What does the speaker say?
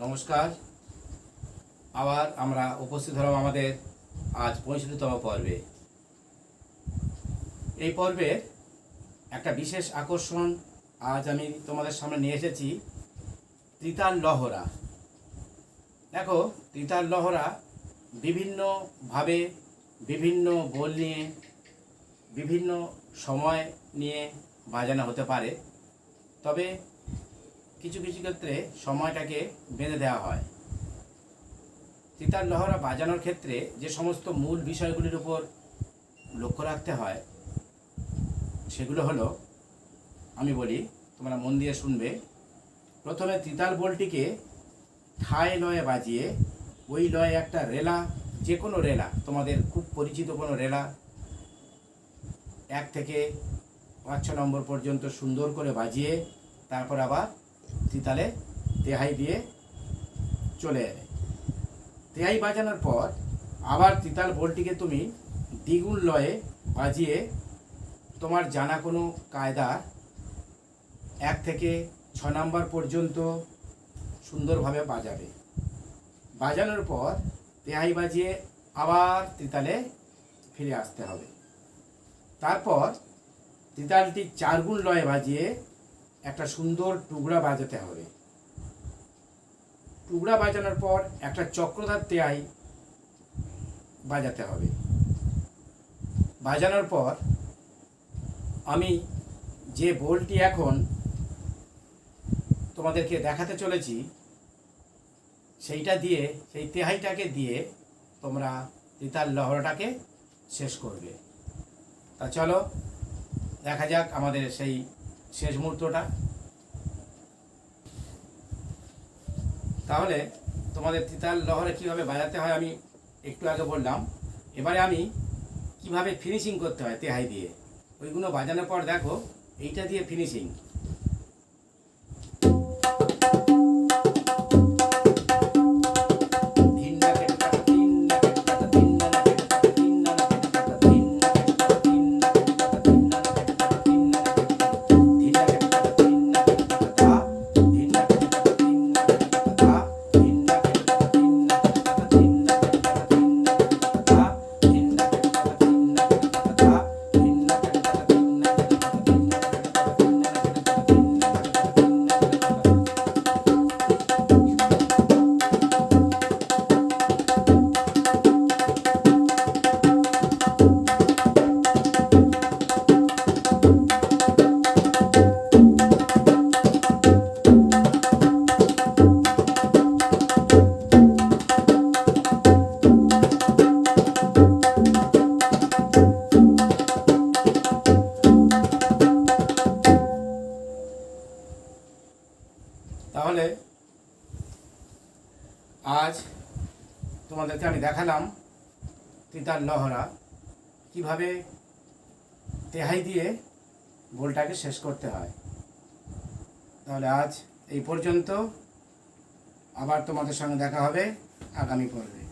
নমস্কার। আবার আমরা উপস্থিত হলাম আমাদের আজ পঁয়ষট্টিতম পর্বে। এই পর্বের একটা বিশেষ আকর্ষণ আজ আমি তোমাদের সামনে নিয়ে এসেছি ত্রিতাল লহরা। দেখো ত্রিতাল লহরা বিভিন্নভাবে বিভিন্ন বোল নিয়ে, বিভিন্ন সময় নিয়ে বাজানো হতে পারে। তবে কিছু কিছু ক্ষেত্রে সময়টাকে বেঁধে দেওয়া হয়। তিতার লহরা বাজানোর ক্ষেত্রে যে সমস্ত মূল বিষয়গুলির উপর লক্ষ্য রাখতে হয়, সেগুলো হলো, আমি বলি, তোমরা মন দিয়ে শুনবে। প্রথমে তিতাল বলটিকে ঠায় লয়ে বাজিয়ে, ওই লয়ে একটা রেলা যে কোনো রেলা, তোমাদের খুব পরিচিত কোনো রেলা, এক থেকে পাঁচ, ছ নম্বর পর্যন্ত সুন্দর করে বাজিয়ে, তারপর আবার তিতালে তেহাই দিয়ে চলে এলে। তেহাই বাজানোর পর আবার তিতাল বোলটিকে তুমি দ্বিগুণ লয়ে বাজিয়ে তোমার জানা কোনো কায়দা এক থেকে ছ নাম্বার পর্যন্ত সুন্দরভাবে বাজাবে। বাজানোর পর তেহাই বাজিয়ে আবার তিতালে ফিরে আসতে হবে। তারপর তিতালটি চারগুণ লয়ে বাজিয়ে একটা সুন্দর টুকরা বাজাতে হবে। টুকরা বাজানোর পর একটা চক্রধার তেয়াই বাজাতে হবে। বাজানোর পর আমি যে বোলটি এখন তোমাদেরকে দেখাতে চলেছি, সেইটা দিয়ে, সেই তেহাইটাকে দিয়ে তোমরা তিতার লহরটাকে শেষ করবে। তা চলো, দেখা যাক আমাদের সেই শেষ মুহূর্তটা। তাহলে তোমাদের তিতাল লহরে কীভাবে বাজাতে হয় আমি একটু আগে বললাম। এবারে আমি কীভাবে ফিনিশিং করতে হয় তেহাই দিয়ে। ওইগুলো বাজানোর পর দেখো, এইটা দিয়ে ফিনিশিং আজ তোমাদেরকে আমি দেখালাম তিতার লহরা। কীভাবে তেহাই দিয়ে বোলটাকে শেষ করতে হয়। তাহলে আজ এই পর্যন্ত আবার তোমাদের সঙ্গে দেখা হবে আগামী পর্বে।